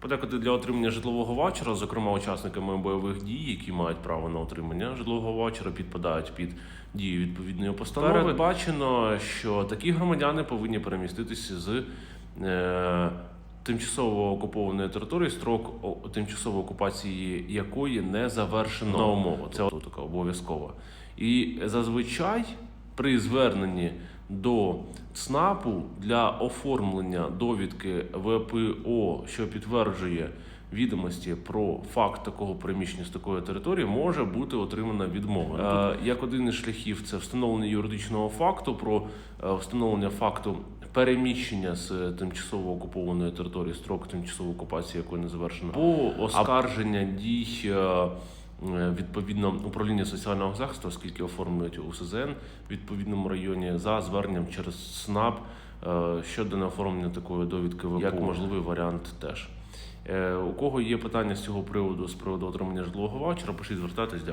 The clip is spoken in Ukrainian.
Подекуди для отримання житлового ваучера, зокрема учасниками бойових дій, які мають право на отримання житлового ваучера, підпадають під дію відповідної постанови. Передбачено, що такі громадяни повинні переміститися з е, тимчасово окупованої території, строк тимчасової окупації якої не завершено на умова. Це от така обов'язкова. І зазвичай при зверненні до ЦНАПу для оформлення довідки ВПО, що підтверджує відомості про факт такого переміщення з такої території, може бути отримана відмова. Е, Як один із шляхів це встановлення юридичного факту про е, встановлення факту переміщення з тимчасово окупованої території строк тимчасової окупації, якої не завершено, або оскарження дій. Е, Відповідно, управління соціального захисту, оскільки оформлюють УСЗН в відповідному районі за зверненням через СНАП е, щодо неоформлення такої довідки ВПО, як можливий варіант теж. Е, У кого є питання з цього приводу з приводу отримання житлового ваучера, пишіть звертатись. Дякую.